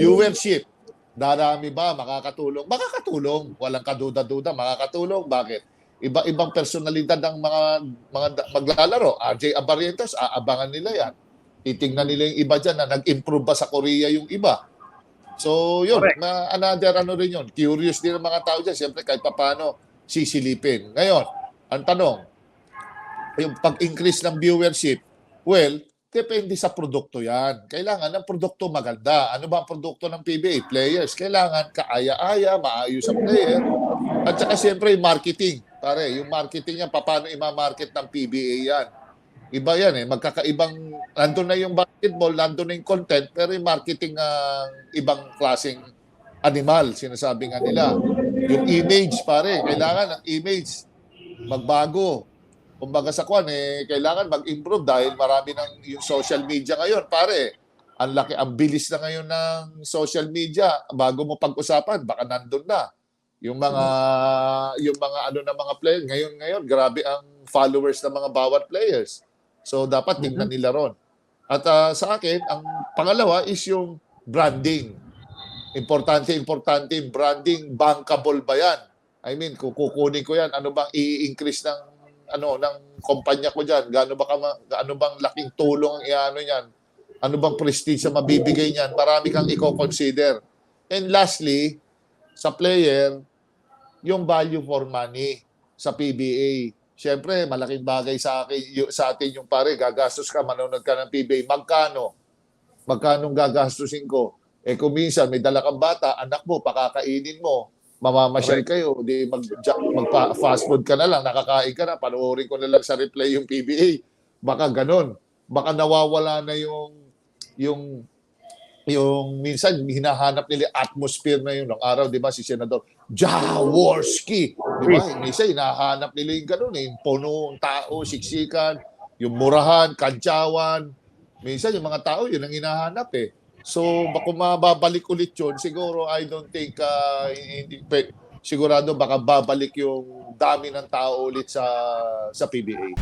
viewership, darami ba, makakatulong? Makakatulong. Walang kaduda-duda, makakatulong. Bakit? Iba-ibang personalidad ng mga mga maglalaro. RJ Abarientos, aabangan nila yan. Titingnan nila yung iba dyan na nag-improve ba sa Korea yung iba. So, yun, Correct. na another ano rin yun. Curious din ang mga tao dyan. Siyempre, kahit paano sisilipin. Ngayon, ang tanong, yung pag-increase ng viewership, well, depende sa produkto yan. Kailangan ng produkto maganda. Ano ba ang produkto ng PBA? Players. Kailangan kaaya-aya, maayos ang player. At saka siyempre, marketing. Pare, yung marketing yan, paano ima-market ng PBA yan? Iba yan eh. Magkakaibang, nandun na yung basketball, nandun na yung content, pero yung marketing ang ibang klaseng animal, sinasabi nga nila. Yung image, pare, kailangan ang image magbago. Kumbaga sa kwan, eh, kailangan mag-improve dahil marami ng yung social media ngayon, pare. Ang laki, ang bilis na ngayon ng social media. Bago mo pag-usapan, baka nandun na. Yung mga yung mga ano na mga players ngayon ngayon grabe ang followers ng mga bawat players. So dapat tingnan nila ron. At ah, sa akin, ang pangalawa is yung branding. Importante, importante branding. Bankable ba yan? I mean, kung kukunin ko yan, ano bang i-increase ng ano ng kumpanya ko diyan? Gaano ba kama, gaano bang laking tulong ang iano niyan? Ano bang prestige ang mabibigay niyan? Marami kang i-consider. And lastly, sa player, yung value for money sa PBA. Siyempre, malaking bagay sa akin sa atin yung pare, gagastos ka manonood ka ng PBA. Magkano? Magkano gagastusin ko? Eh kung minsan may dala kang bata, anak mo, pakakainin mo, mamamasyal kayo, di mag, magpa, fast food ka na lang, nakakain ka na, panoorin ko na lang sa replay yung PBA. Baka ganun. Baka nawawala na yung yung yung minsan hinahanap nila yung atmosphere na yun ng araw, di ba, si Senador Jaworski, di ba? Minsan hinahanap nila yung ganun, eh, yung punong tao, siksikan, yung murahan, kantsawan. Minsan yung mga tao, yun ang hinahanap eh. So, baka mababalik ulit yun, siguro I don't think, uh, hindi, sigurado baka babalik yung dami ng tao ulit sa sa PBA.